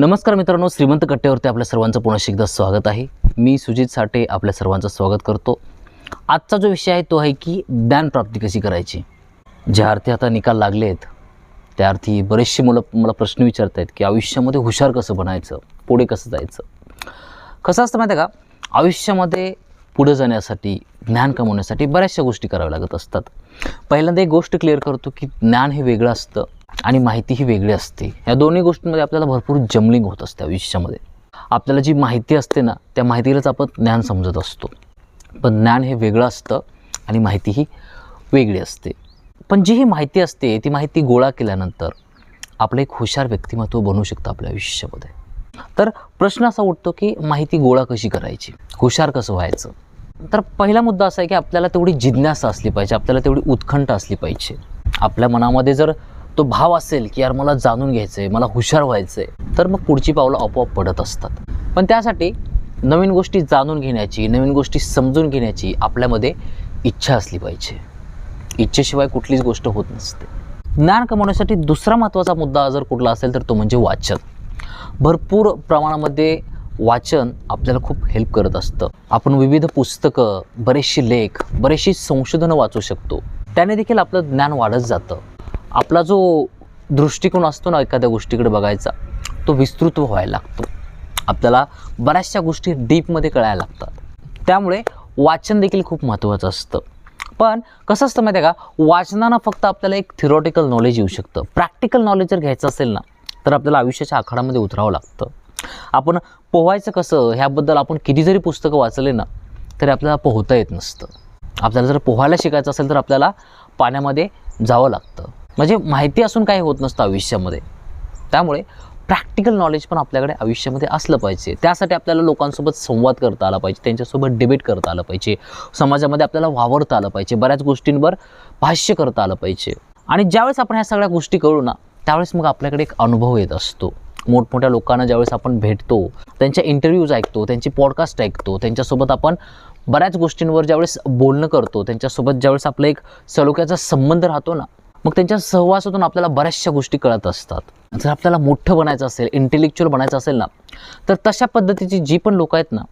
नमस्कार मित्रांनो श्रीमंत कट्ट्यावरती आपल्या सर्वांचं पुन्हा एकदा स्वागत आहे. मी सुजित साठे आपल्या सर्वांचं स्वागत करतो. आजचा जो विषय आहे तो आहे की ज्ञानप्राप्ती कशी करायची? ज्या अर्थी आता निकाल लागले आहेत त्या अर्थी बरेचसे मुलं मला प्रश्न विचारत आहेत की आयुष्यामध्ये हुशार कसं बनायचं? पुढे कसं जायचं? कसं असतं माहिती आहे का? आयुष्यामध्ये पुढे जाण्यासाठी ज्ञान कमवण्यासाठी बऱ्याचशा गोष्टी कराव्या लागत असतात. पहिल्यांदा एक गोष्ट क्लिअर करतो की ज्ञान हे वेगळं असतं. आणि माहिती ही वेगळी असते. या दोन्ही गोष्टींमध्ये आपल्याला भरपूर जमलिंग होत असते आयुष्यामध्ये. आपल्याला जी माहिती असते ना त्या माहितीलाच आपण ज्ञान समजत असतो. पण ज्ञान हे वेगळं असतं आणि माहिती ही वेगळी असते. पण जी ही माहिती असते ती माहिती गोळा केल्यानंतर आपलं एक हुशार व्यक्तिमत्व बनू शकतं आपल्या आयुष्यामध्ये. तर प्रश्न असा उठतो की माहिती गोळा कशी करायची? हुशार कसं व्हायचं? तर पहिला मुद्दा असा आहे की आपल्याला तेवढी जिज्ञासा असली पाहिजे आपल्याला तेवढी उत्खंठ असली पाहिजे. आपल्या मनामध्ये जर तो भाव असेल की यार मला जाणून घ्यायचं आहे मला हुशार व्हायचं आहे तर मग पुढची पावलं आपोआप पडत असतात. पण त्यासाठी नवीन गोष्टी जाणून घेण्याची नवीन गोष्टी समजून घेण्याची आपल्यामध्ये इच्छा असली पाहिजे. इच्छेशिवाय कुठलीच गोष्ट होत नसते. ज्ञान कमवण्यासाठी दुसरा महत्त्वाचा मुद्दा जर कुठला असेल तर तो म्हणजे वाचन. भरपूर प्रमाणामध्ये वाचन आपल्याला खूप हेल्प करत असतं. आपण विविध पुस्तकं बरेचशी लेख बरेचशी संशोधनं वाचू शकतो. त्याने देखील आपलं ज्ञान वाढत जातं. आपला जो दृष्टिकोन असतो ना एखाद्या गोष्टीकडे बघायचा तो विस्तृत व्हायला लागतो. आपल्याला बऱ्याचशा गोष्टी डीपमध्ये कळायला लागतात. त्यामुळे वाचन देखील खूप महत्त्वाचं असतं. पण कसं असतं माहिती आहे का? वाचनानं फक्त आपल्याला एक थिरॉटिकल नॉलेज येऊ शकतं. प्रॅक्टिकल नॉलेज जर घ्यायचं असेल ना तर आपल्याला आयुष्याच्या आखाडामध्ये उतरावं लागतं. आपण पोहायचं कसं ह्याबद्दल आपण किती जरी पुस्तकं वाचले ना तरी आपल्याला पोहता येत नसतं. आपल्याला जर पोहायला शिकायचं असेल तर आपल्याला पाण्यामध्ये जावं लागतं. म्हणजे माहिती असून काही होत नसतं आयुष्यामध्ये. त्यामुळे प्रॅक्टिकल नॉलेज पण आपल्याकडे आयुष्यामध्ये असलं पाहिजे. त्यासाठी आपल्याला लोकांसोबत संवाद करता आला पाहिजे त्यांच्यासोबत डिबेट करता आलं पाहिजे समाजामध्ये आपल्याला वावरता आलं पाहिजे बऱ्याच गोष्टींवर भाष्य करता आलं पाहिजे. आणि ज्यावेळेस आपण ह्या सगळ्या गोष्टी करू ना त्यावेळेस मग आपल्याकडे एक अनुभव येत असतो. मोठमोठ्या लोकांना ज्यावेळेस आपण भेटतो त्यांच्या इंटरव्ह्यूज ऐकतो त्यांची पॉडकास्ट ऐकतो त्यांच्यासोबत आपण बऱ्याच गोष्टींवर ज्यावेळेस बोलणं करतो त्यांच्यासोबत ज्यावेळेस आपलं एक सलोख्याचा संबंध राहतो ना मग त्यांच्या सहवासातून आपल्याला बऱ्याचशा गोष्टी कळत असतात. जर आपल्याला मोठं बनायचं असेल इंटेलेक्च्युअल बनायचं असेल ना तर तशा पद्धतीची जी पण लोक आहेत ना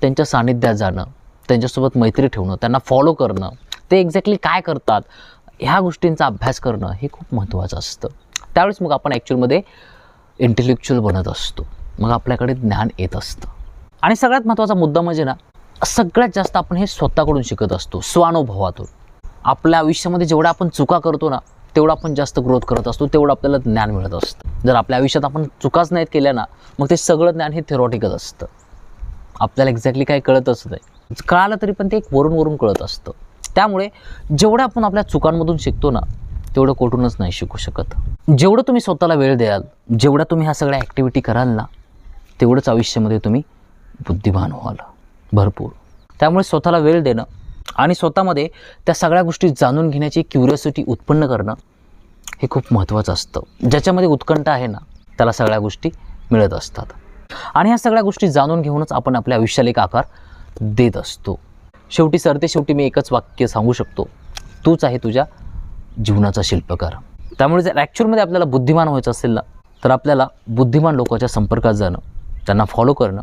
त्यांच्या सानिध्यात जाणं त्यांच्यासोबत मैत्री ठेवणं त्यांना फॉलो करणं ते एक्झॅक्टली काय करतात ह्या गोष्टींचा अभ्यास करणं हे खूप महत्त्वाचं असतं. त्यावेळेस मग आपण ॲक्च्युअलमध्ये इंटेलेक्च्युअल बनत असतो. मग आपल्याकडे ज्ञान येत असतं. आणि सगळ्यात महत्त्वाचा मुद्दा म्हणजे ना सगळ्यात जास्त आपण हे स्वतःकडून शिकत असतो स्वानुभवातून. आपल्या आयुष्यामध्ये जेवढ्या आपण चुका करतो ना तेवढा आपण जास्त ग्रोथ करत असतो तेवढं आपल्याला ज्ञान मिळत असतं. जर आपल्या आयुष्यात आपण चुकाच नाहीत केल्या ना मग ते सगळं ज्ञान हे थेरॉटिकच असतं. आपल्याला एक्झॅक्टली काय कळतच नाही. कळालं तरी पण ते एक वरून वरून कळत असतं. त्यामुळे जेवढं आपण आपल्या चुकांमधून शिकतो ना तेवढं कुठूनच नाही शिकू शकत. जेवढं तुम्ही स्वतःला वेळ द्याल जेवढ्या तुम्ही ह्या सगळ्या ॲक्टिव्हिटी कराल ना तेवढंच आयुष्यामध्ये तुम्ही बुद्धिमान व्हाल. भरपूर. त्यामुळे स्वतःला वेळ देणं आणि स्वतःमध्ये त्या सगळ्या गोष्टी जाणून घेण्याची क्युरियोसिटी उत्पन्न करणं हे खूप महत्त्वाचं असतं. ज्याच्यामध्ये उत्कंठ आहे ना त्याला सगळ्या गोष्टी मिळत असतात. आणि ह्या सगळ्या गोष्टी जाणून घेऊनच आपण आपल्या आयुष्याला एक आकार देत असतो. शेवटी सरते शेवटी मी एकच वाक्य सांगू शकतो. तूच आहे तुझ्या जीवनाचा शिल्पकार. त्यामुळे जर ॲक्च्युअलमध्ये आपल्याला बुद्धिमान व्हायचं असेल ना तर आपल्याला बुद्धिमान लोकांच्या संपर्कात जाणं त्यांना फॉलो करणं